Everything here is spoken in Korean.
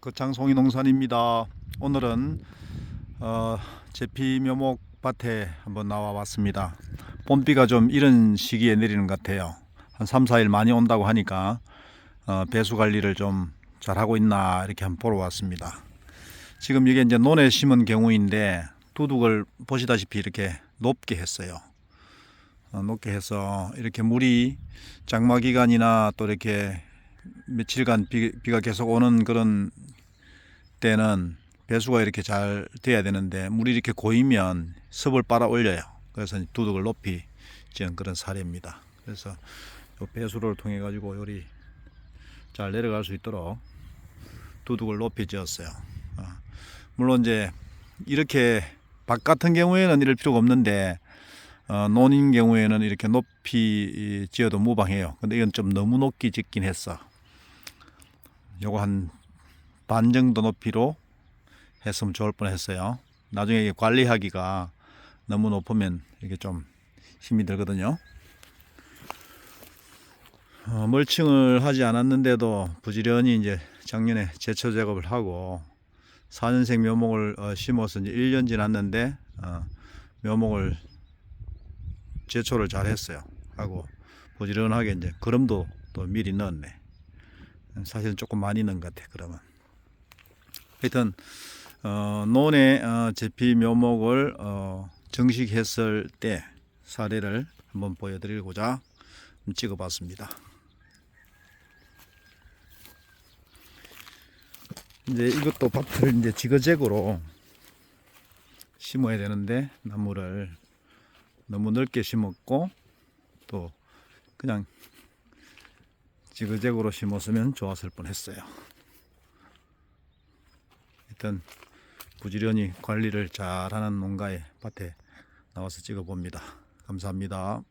거창송이 농산입니다. 오늘은 어, 제피 묘목 밭에 한번 나와 봤습니다. 봄비가 좀 이런 시기에 내리는 것 같아요. 한 3, 4일 많이 온다고 하니까 어, 배수 관리를 좀 잘하고 있나 이렇게 한번 보러 왔습니다. 지금 이게 이제 논에 심은 경우인데 두둑을 보시다시피 이렇게 높게 했어요. 어, 높게 해서 이렇게 물이 장마 기간이나 또 이렇게 며칠간 비, 비가 계속 오는 그런 때는 배수가 이렇게 잘 돼야 되는데 물이 이렇게 고이면 습을 빨아 올려요. 그래서 두둑을 높이 지은 그런 사례입니다. 그래서 요 배수를 통해 가지고 요리 잘 내려갈 수 있도록 두둑을 높이 지었어요. 어, 물론 이제 이렇게 밭 같은 경우에는 이럴 필요가 없는데 어, 논인 경우에는 이렇게 높이 지어도 무방해요. 근데 이건 좀 너무 높게 짓긴 했어. 요거 한 반 정도 높이로 했으면 좋을 뻔했어요. 나중에 이게 관리하기가 너무 높으면 이게 좀 힘이 들거든요. 어, 멀칭을 하지 않았는데도 부지런히 이제 작년에 제초 작업을 하고 4년생 묘목을 어, 심어서 이제 1년 지났는데 어, 묘목을 제초를 잘 했어요. 하고 부지런하게 이제 거름도 또 미리 넣었네. 사실은 조금 많이 넣은 것 같아. 그러면 하여튼 어, 논의 어, 제피 묘목을 어, 정식했을 때 사례를 한번 보여드리고자 찍어봤습니다. 이제 이것도 밭을 이제 지그재그로 심어야 되는데 나무를 너무 넓게 심었고 또 그냥 지그재그로 심었으면 좋았을 뻔했어요. 일단 부지런히 관리를 잘하는 농가의 밭에 나와서 찍어봅니다. 감사합니다.